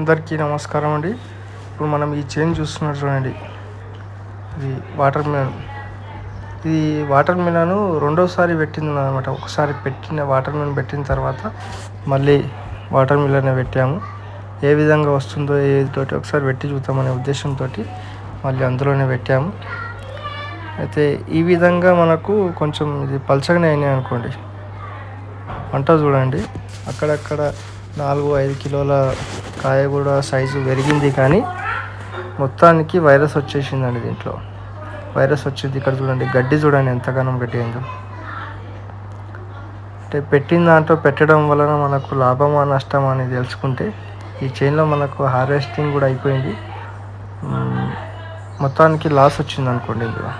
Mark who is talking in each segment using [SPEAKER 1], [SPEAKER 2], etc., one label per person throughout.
[SPEAKER 1] అందరికీ నమస్కారం అండి. ఇప్పుడు మనం ఈ చైన్ చూస్తున్నారు చూడండి. ఇది వాటర్ మిలన్. ఇది వాటర్ మిలన్ రెండోసారి పెట్టింది అనమాట ఒకసారి పెట్టిన వాటర్ మిలన్ పెట్టిన తర్వాత మళ్ళీ వాటర్ మిలన్ పెట్టాము. ఏ విధంగా వస్తుందో ఏతోటి ఒకసారి పెట్టి చూద్దామనే ఉద్దేశంతో మళ్ళీ అందులోనే పెట్టాము. అయితే ఈ విధంగా మనకు కొంచెం ఇది పలచగానే అయినాయి అనుకోండి. వంట చూడండి. అక్కడక్కడ నాలుగు ఐదు కిలోల కాయ కూడా సైజు పెరిగింది కానీ మొత్తానికి వైరస్ వచ్చేసిందండి దీంట్లో. వైరస్ వచ్చింది ఇక్కడ చూడండి గడ్డి చూడండి ఎంతగానో గడ్డి అంటే పెట్టిన దాంట్లో పెట్టడం వలన మనకు లాభమా నష్టమా అని తెలుసుకుంటే ఈ చైన్లో మనకు హార్వెస్టింగ్ కూడా అయిపోయింది. మొత్తానికి లాస్ వచ్చింది అనుకోండి ఇందులో.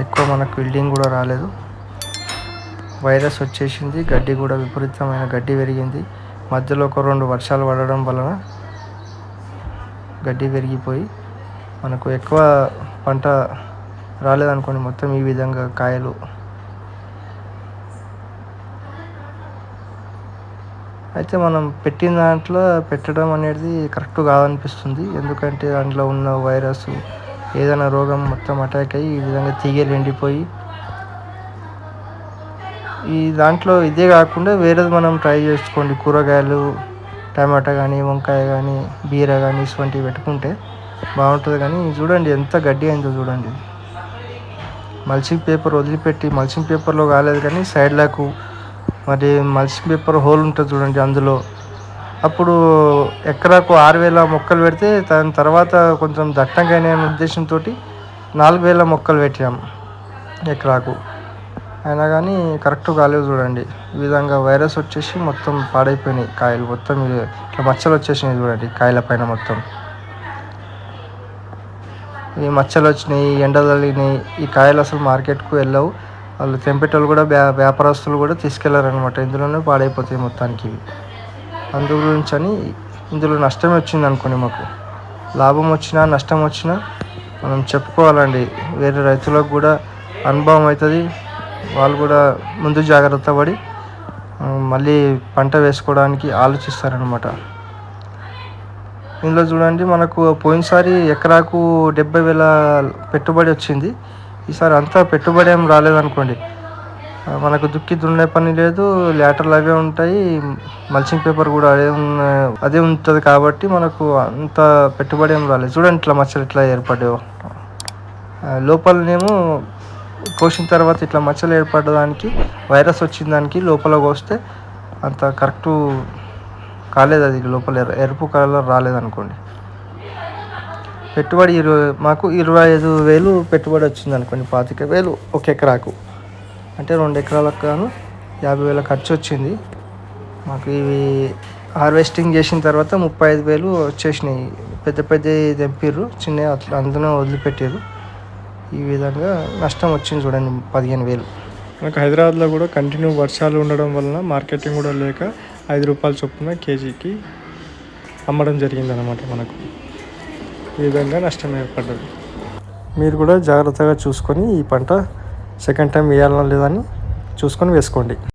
[SPEAKER 1] ఎక్కువ మనకు బిల్డింగ్ కూడా రాలేదు. వైరస్ వచ్చేసింది గడ్డి కూడా విపరీతమైన గడ్డి పెరిగింది. మధ్యలో ఒక రెండు వర్షాలు పడడం వలన గడ్డి పెరిగిపోయి మనకు ఎక్కువ పంట రాలేదనుకోండి మొత్తం ఈ విధంగా కాయలు. అయితే మనం పెట్టిన దాంట్లో పెట్టడం అనేది కరెక్ట్ కాదనిపిస్తుంది. ఎందుకంటే దాంట్లో ఉన్న వైరస్ ఏదైనా రోగం మొత్తం అటాక్ అయ్యి ఈ విధంగా తీగలు ఎండిపోయి ఈ దాంట్లో ఇదే కాకుండా వేరేది మనం ట్రై చేసుకోండి. కూరగాయలు టమాటా కానీ వంకాయ కానీ బీర కానీ ఇటువంటివి పెట్టుకుంటే బాగుంటుంది కానీ చూడండి ఎంత గడ్డి అయిందో చూడండి. మల్చింగ్ పేపర్ వదిలిపెట్టి మల్చింగ్ పేపర్లో కాలేదు కానీ సైడ్లకు మరి మల్చింగ్ పేపర్ హోల్ ఉంటుంది చూడండి అందులో. అప్పుడు ఎకరాకు ఆరు వేల మొక్కలు పెడితే దాని తర్వాత కొంచెం దట్టంగా అయిన ఉద్దేశంతో నాలుగు వేల మొక్కలు పెట్టాము ఎకరాకు. అయినా కానీ కరెక్ట్ కాలేదు చూడండి. ఈ విధంగా వైరస్ వచ్చేసి మొత్తం పాడైపోయినాయి. కాయలు మొత్తం ఇట్లా మచ్చలు వచ్చేసినాయి చూడండి కాయల పైన మొత్తం. ఈ మచ్చలు వచ్చినాయి ఎండ తగిలినాయి. ఈ కాయలు అసలు మార్కెట్కు వెళ్ళవు. వాళ్ళు తెంపేటోళ్ళు కూడా వ్యా వ్యాపారస్తులు కూడా తీసుకెళ్ళారనమాట ఇందులోనే పాడైపోతాయి మొత్తానికి ఇవి. అందు గురించి అని ఇందులో నష్టం వచ్చింది అనుకోండి మాకు. లాభం వచ్చినా నష్టం వచ్చినా మనం చెప్పుకోవాలండి. వేరే రైతులకు కూడా అనుభవం అవుతుంది. వాళ్ళు కూడా ముందు జాగ్రత్త పడి మళ్ళీ పంట వేసుకోవడానికి ఆలోచిస్తారనమాట ఇందులో చూడండి మనకు పోయినసారి ఎకరాకు డెబ్బై వేల పెట్టుబడి వచ్చింది. ఈసారి అంతా పెట్టుబడి ఏం రాలేదనుకోండి. మనకు దుక్కి దున్నే పని లేదు లేటర్లు అవే ఉంటాయి మల్చింగ్ పేపర్ కూడా అదే అదే ఉంటుంది కాబట్టి మనకు అంత పెట్టుబడి ఏం రాలేదు. చూడండి ఇట్లా మచ్చలు ఇట్లా ఏర్పడేవో లోపలనేమో కోసిన తర్వాత ఇట్లా మచ్చలు ఏర్పడడానికి వైరస్ వచ్చిన దానికి లోపల కోస్తే అంత కరెక్ట్ కాలేదు అది లోపల ఎరుపు కలర్ రాలేదనుకోండి పెట్టుబడి ఇరవై మాకు ఇరవై ఐదు వేలు పెట్టుబడి వచ్చింది అనుకోండి పాతిక వేలు ఒక ఎకరాకు. అంటే రెండు ఎకరాలకు గాను యాభై వేల ఖర్చు వచ్చింది. మాకు ఇవి హార్వెస్టింగ్ చేసిన తర్వాత ముప్పై ఐదు వేలు వచ్చేసినాయి. పెద్ద పెద్ద తెంపిర్రు చిన్న అట్లా అందులో వదిలిపెట్టారు ఈ విధంగా నష్టం వచ్చింది చూడండి పదిహేను వేలు. మనకు హైదరాబాద్లో కూడా కంటిన్యూ వర్షాలు ఉండడం వలన మార్కెటింగ్ కూడా లేక ఐదు రూపాయల చొప్పున కేజీకి అమ్మడం జరిగింది అనమాట మనకు. ఈ విధంగా నష్టం ఏర్పడ్డది. మీరు కూడా జాగ్రత్తగా చూసుకొని ఈ పంట సెకండ్ టైం వేయాలన్నా లేదని చూసుకొని వేసుకోండి.